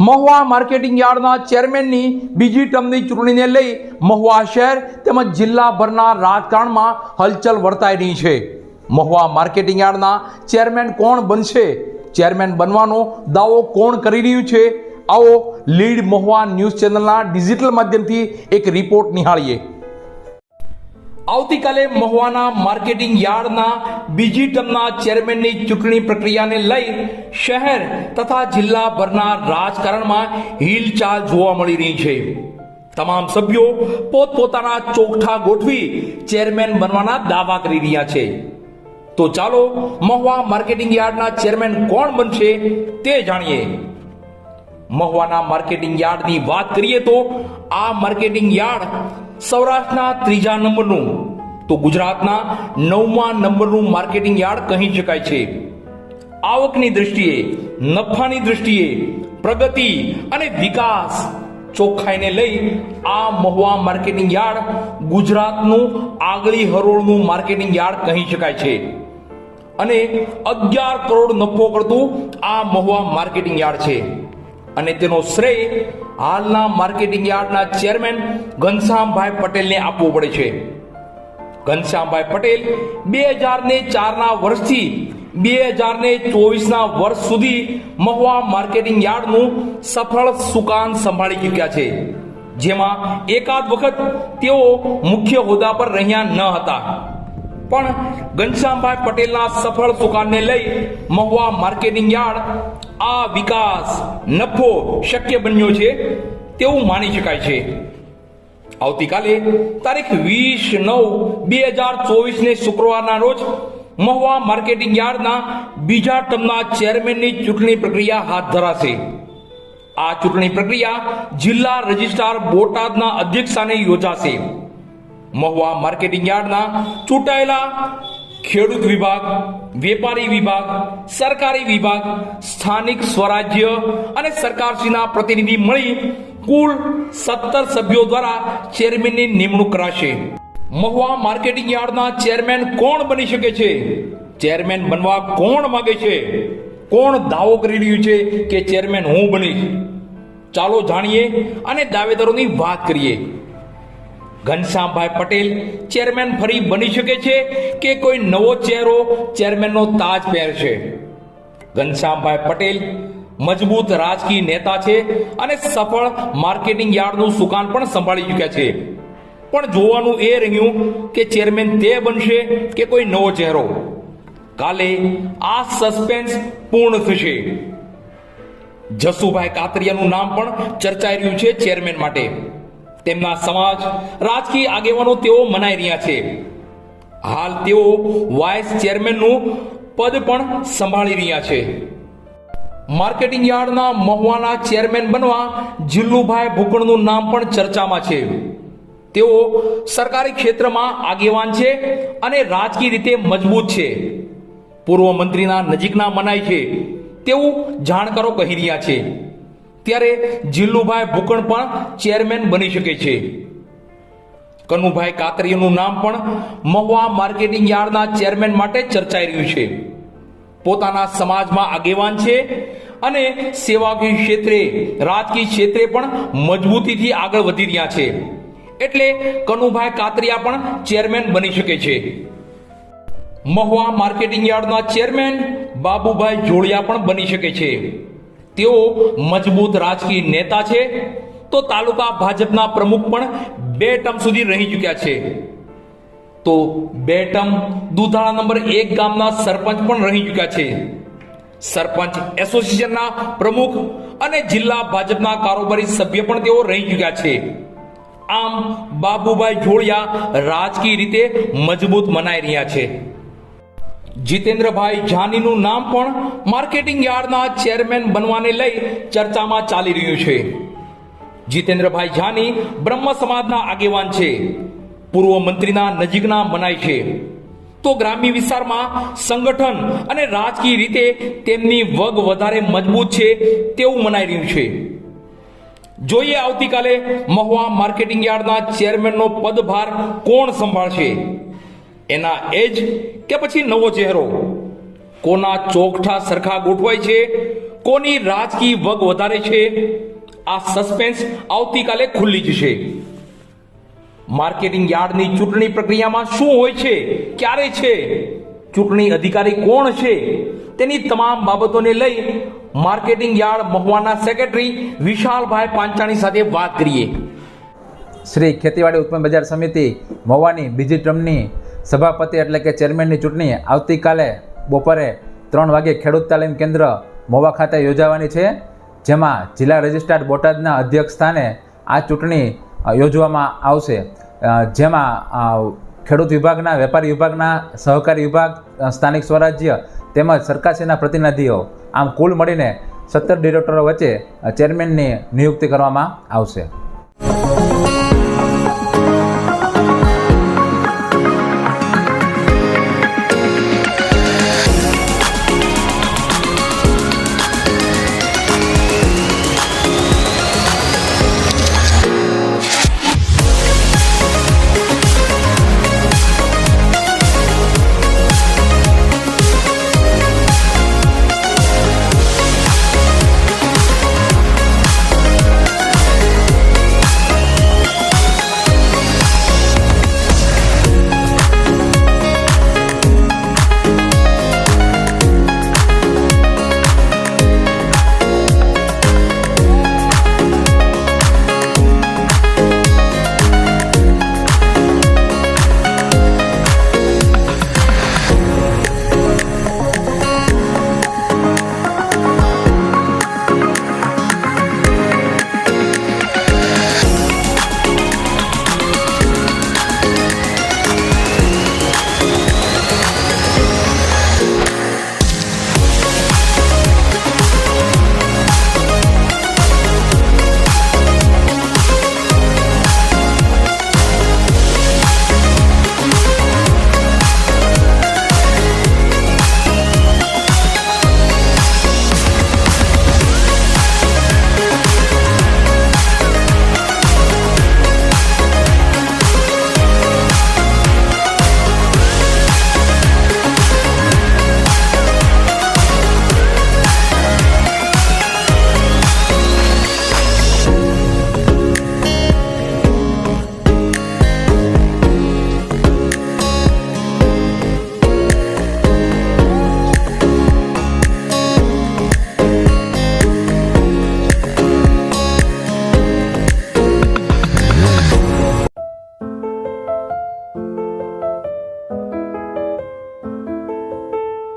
Mahuva marketing યાર્ડના ચેરમેનની બીજી ટર્મની ચૂંટણીને લઈ મહુવા શહેર તેમજ જિલ્લાભરના રાજકારણમાં હલચલ વર્તાઈ રહી છે. મહુવા માર્કેટિંગ યાર્ડના ચેરમેન કોણ બનશે? ચેરમેન બનવાનો દાવો કોણ કરી રહ્યું છે? આવો લીડ મહુવા ન્યૂઝ ચેનલના ડિજિટલ માધ્યમથી એક રિપોર્ટ નિહાળીએ. આવતીકાલે મહુવાના માર્કેટિંગ યાર્ડના બીજી ટર્મના ચેરમેનની ચૂંટણી પ્રક્રિયાને લઈ શહેર તથા જિલ્લાભરના રાજકારણમાં હિલચાલ જોવા મળી રહી છે. તમામ સભ્યો પોતપોતાના ચોકઠા ગોઠવી ચેરમેન બનવાના દાવા કરી રહ્યા છે. તો ચાલો મહુવા માર્કેટિંગ યાર્ડના ચેરમેન કોણ બનશે તે જાણીએ. મહુવાના માર્કેટિંગ યાર્ડની વાત કરીએ તો આ માર્કેટિંગ યાર્ડ સૌરાષ્ટ્રના ત્રીજા નંબરનું. તો ગુજરાતના નવમા નંબરનું માર્કેટિંગ યાર્ડ કહી શકાય છે. આવકની દૃષ્ટિએ નફાની દૃષ્ટિએ પ્રગતિ અને વિકાસ ચોખ્ખાઈને લઈ આ મહુવા માર્કેટિંગ યાર્ડ ગુજરાતનું આગલી હરોળનું માર્કેટિંગ યાર્ડ કહી શકાય છે. અને અગિયાર કરોડ નફો કરતું આ મહુવા માર્કેટિંગ યાર્ડ છે. અને તેનો શ્રેય હાલના માર્કેટિંગ યાર્ડના ચેરમેન ઘનશ્યામભાઈ પટેલને આપવું પડે છે. ઘનશ્યામભાઈ પટેલ બે હજાર ને ચારના વર્ષથી બે હજાર ને ચોવીસના વર્ષ સુધી મહુવા માર્કેટિંગ યાર્ડનું સફળ સુકાન સંભાળી ચૂક્યા છે. જેમાં એકાદ વખત તેઓ મુખ્ય હોદ્દા પર રહ્યા ન હતા. પણ ઘનશ્યામભાઈ પટેલના સફળ સુકાનને લઈ મહુવા માર્કેટિંગ યાર્ડ આ વિકાસ નફો શક્ય બન્યો છે તેવું માની શકાય છે. આવતીકાલે તારીખ વીસ નવ બે હજાર ચોવીસ ને શુક્રવારના રોજ મહુવા માર્કેટિંગ યાર્ડના બીજા ટર્મના ચેરમેનની ચૂંટણી પ્રક્રિયા હાથ ધરાશે. આ ચૂંટણી પ્રક્રિયા જિલ્લા રજિસ્ટ્રાર બોટાદના અધ્યક્ષાને યોજાશે. મહુવા માર્કેટિંગ યાર્ડના ચૂંટાયેલા ખેડૂત વિભાગ, વેપારી વિભાગ, સરકારી વિભાગ, સ્થાનિક સ્વરાજ્ય અને સરકારશ્રીના પ્રતિનિધિ મળી કુલ સત્તર સભ્યો દ્વારા ચેરમેનની નિમણૂક કરાશે. મહુવા માર્કેટિંગ યાર્ડના ચેરમેન કોણ બની શકે છે? ચેરમેન બનવા કોણ માગે છે? કોણ દાવો કરી રહ્યું છે કે ચેરમેન હું બનીશ? ચાલો જાણીએ અને દાવેદારોની વાત કરીએ. ઘનશ્યામભાઈ પટેલ ચેરમેન ફરી બની શકે છે કે કોઈ નવો ચહેરો ચેરમેનનો તાજ પહેરશે? ઘનશ્યામભાઈ પટેલ મજબૂત રાજકીય નેતા છે અને સફળ માર્કેટિંગ યાર્ડનું સુકાન પણ સંભાળી ચૂક્યા છે. પણ જોવાનું એ રહ્યું કે ચેરમેન તે બનશે કે કોઈ નવો ચહેરો. કાલે આ સસ્પેન્સ પૂર્ણ થશે. જસુભાઈ કાતરિયાનું નામ પણ ચર્ચાઈ રહ્યું છે ચેરમેન માટે. તેમના સમાજ, રાજકીય આગેવાનો તેઓ મનાઈ રહ્યા છે. હાલ તેઓ વાઇસ ચેરમેનનું પદ પણ સંભાળી રહ્યા છે. માર્કેટિંગ યાર્ડના મહુવાના ચેરમેન બનવા જીલ્લુભાઈ ભૂકણનું નામ પણ ચર્ચામાં છે. તેઓ સરકારી ક્ષેત્રમાં આગેવાન છે અને રાજકીય રીતે મજબૂત છે. પૂર્વ મંત્રીના નજીકના મનાય છે. તેવું જાણકારો કહી રહ્યા છે. ત્યારે જીલ્લુભાઈ ભૂકણ પણ ચેરમેન બની શકે છે. કનુભાઈ કાતરિયાનું નામ પણ મહુવા માર્કેટિંગ યાર્ડના ચેરમેન માટે ચર્ચાઈ રહ્યું છે. પોતાના સમાજમાં આગેવાન છે અને સેવાકીય ક્ષેત્રે, રાજકીય ક્ષેત્રે પણ મજબૂતીથી આગળ વધી રહ્યા છે. એટલે કનુભાઈ કાતરિયા પણ ચેરમેન બની શકે છે. મહુવા માર્કેટિંગ યાર્ડના ચેરમેન બાબુભાઈ જોડિયા પણ બની શકે છે. તેઓ મજબૂત રાજકીય નેતા છે. તો તાલુકા ભાજપના પ્રમુખ પણ બે ટર્મ સુધી રહી ચૂક્યા છે. તો બે ટર્મ દુધાળા નંબર એક ગામના સરપંચ પણ રહી ચૂક્યા છે. સરપંચ એસોસિએશનના પ્રમુખ અને જિલ્લા ભાજપના કારોબારી સભ્ય પણ તેઓ રહી ચૂક્યા છે. આમ બાબુભાઈ જોડિયા રાજકીય રીતે મજબૂત મનાઈ રહ્યા છે. જીતેન્દ્રભાઈ જાનીનું નામ પણ માર્કેટિંગ યાર્ડના ચેરમેન બનવાને લઈ ચર્ચામાં ચાલી રહ્યું છે. જીતેન્દ્રભાઈ જાની બ્રહ્મ સમાજના આગેવાન છે. પૂર્વ મંત્રીના નજીકના મનાય છે. તો ગ્રામ્ય વિસ્તારમાં સંગઠન અને રાજકીય રીતે તેમની વગ વધારે મજબૂત છે તેવું મનાઈ રહ્યું છે. જોઈએ આવતીકાલે મહુવા માર્કેટિંગ યાર્ડના ચેરમેનનો પદભાર કોણ સંભાળશે? એના એજ કે પછી નવો ચહેરો? કોના ચોકઠા સરખા ગોઠવાય છે? કોની રાજકીય વગ વધારે છે? આ સસ્પેન્સ આવતીકાલે ખુલ્લી જશે માર્કેટિંગ યાર્ડની ચૂંટણી પ્રક્રિયામાં શું હોય છે? ક્યારે છે? ચૂંટણી અધિકારી કોણ છે? તેની તમામ બાબતોને લઈ માર્કેટિંગ યાર્ડ મહુવાના સેક્રેટરી વિશાલભાઈ પાંચાણી સાથે વાત કરીએ. શ્રી ખેતીવાડી ઉત્પન્ન બજાર સમિતિ મહુવાની બીજી ટર્મની સભાપતિ એટલે કે ચેરમેનની ચૂંટણી આવતીકાલે બપોરે ત્રણ વાગે ખેડૂત તાલીમ કેન્દ્ર મોવા ખાતે યોજાવાની છે, જેમાં જિલ્લા રજિસ્ટ્રાર બોટાદના અધ્યક્ષ સ્થાને આ ચૂંટણી યોજવામાં આવશે. જેમાં ખેડૂત વિભાગના, વેપારી વિભાગના, સહકારી વિભાગ સ્થાનિક સ્વરાજ્ય તેમજ સરકારશ્રીના પ્રતિનિધિઓ, આમ કુલ મળીને સત્તર ડિરેક્ટરો વચ્ચે ચેરમેનની નિયુક્તિ કરવામાં આવશે.